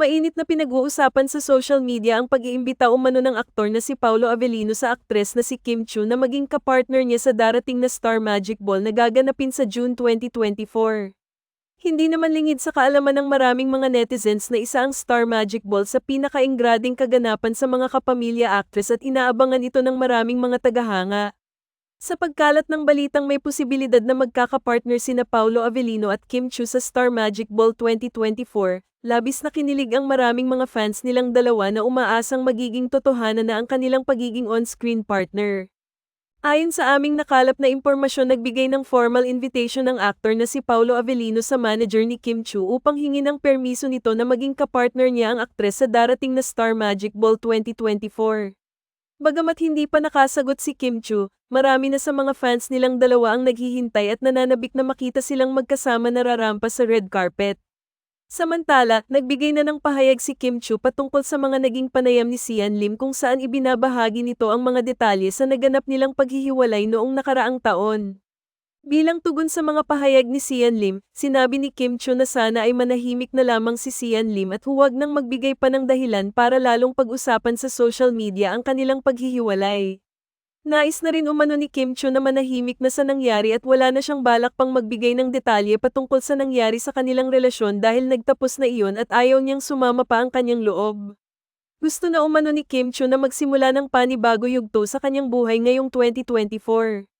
Mainit na pinag-uusapan sa social media ang pag-iimbita umano ng aktor na si Paulo Avellino sa aktres na si Kim Chu na maging kapartner niya sa darating na Star Magic Ball na gaganapin sa June 2024. Hindi naman lingid sa kaalaman ng maraming mga netizens na isa ang Star Magic Ball sa pinakaingrading kaganapan sa mga kapamilya actress at inaabangan ito ng maraming mga tagahanga. Sa pagkalat ng balitang may posibilidad na magkakapartner sina Paulo Avellino at Kim Chu sa Star Magic Ball 2024, labis na kinilig ang maraming mga fans nilang dalawa na umaasang magiging totohanan na ang kanilang pagiging on-screen partner. Ayon sa aming nakalap na impormasyon nagbigay ng formal invitation ng aktor na si Paulo Avellino sa manager ni Kim Chu upang hingin ng permiso nito na maging kapartner niya ang aktres sa darating na Star Magic Ball 2024. Bagamat hindi pa nakasagot si Kim Chu, marami na sa mga fans nilang dalawa ang naghihintay at nananabik na makita silang magkasama nararampa sa red carpet. Samantala, nagbigay na ng pahayag si Kim Chu patungkol sa mga naging panayam ni Sian Lim kung saan ibinabahagi nito ang mga detalye sa naganap nilang paghihiwalay noong nakaraang taon. Bilang tugon sa mga pahayag ni Sian Lim, sinabi ni Kim Chu na sana ay manahimik na lamang si Sian Lim at huwag nang magbigay pa ng dahilan para lalong pag-usapan sa social media ang kanilang paghihiwalay. Nais na rin umano ni Kim Chu na manahimik na sa nangyari at wala na siyang balak pang magbigay ng detalye patungkol sa nangyari sa kanilang relasyon dahil nagtapos na iyon at ayaw niyang sumama pa ang kanyang loob. Gusto na umano ni Kim Chu na magsimula ng panibago yugto sa kanyang buhay ngayong 2024.